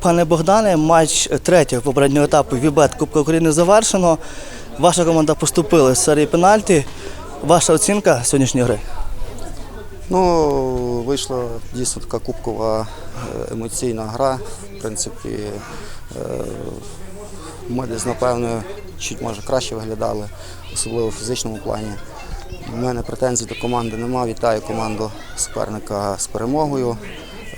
Пане Богдане, матч третього попереднього етапу Вібет Кубка України завершено. Ваша команда поступила з серії пенальті. Ваша оцінка сьогоднішньої гри? Ну, вийшла дійсно така кубкова е, емоційна гра. В принципі, е, ми десь, напевно, чуть може краще виглядали, особливо в фізичному плані. У мене претензій до команди немає. Вітаю команду суперника з перемогою.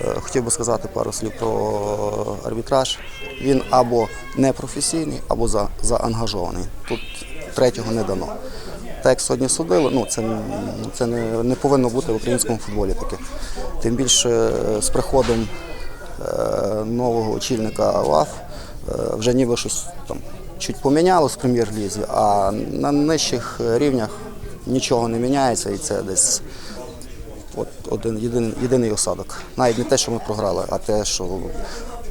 Е, Хотів би сказати пару слів про арбітраж. Він або непрофесійний, або за, заангажований. Тут третього не дано. Так як сьогодні судили, ну це, це не, не повинно бути в українському футболі таке. Тим більше е, з приходом е, нового очільника ЛАФ е, вже ніби щось там чуть помінялось в прем'єр-лізі, а на нижчих рівнях нічого не міняється і це десь от один єдиний, єдиний осадок. Навіть не те, що ми програли, а те, що.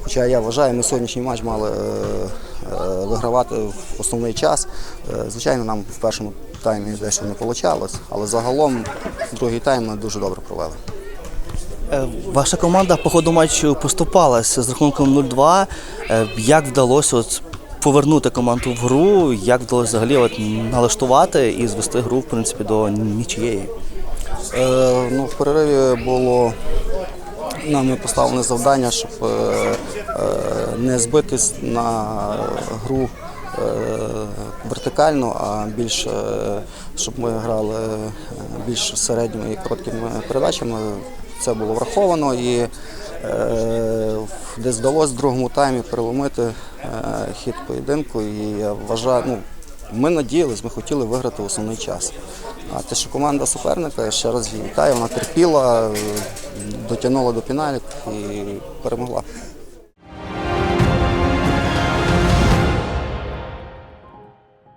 Хоча я вважаю, ми сьогоднішній матч мали е, е, вигравати в основний час. Е, звичайно, нам в першому таймі дещо не вийшло, але загалом другий тайм ми дуже добре провели. Ваша команда по ходу матчу поступалася з рахунком 0-2. Е, Як вдалося от повернути команду в гру? Як вдалося взагалі от налаштувати і звести гру в принципі до нічиєї? Е, ну, в перериві було нами поставлене завдання, щоб е, е, не збитись на гру вертикально, а більше, е, щоб ми грали більш середніми і короткими передачами. Це було враховано і десь вдалося в другому таймі переломити хід поєдинку. І я вважаю, ну, ми надіялись, ми хотіли виграти основний час. А те, що команда суперника, я ще раз вітаю, вона терпіла, е, дотягнула до піналів і перемогла.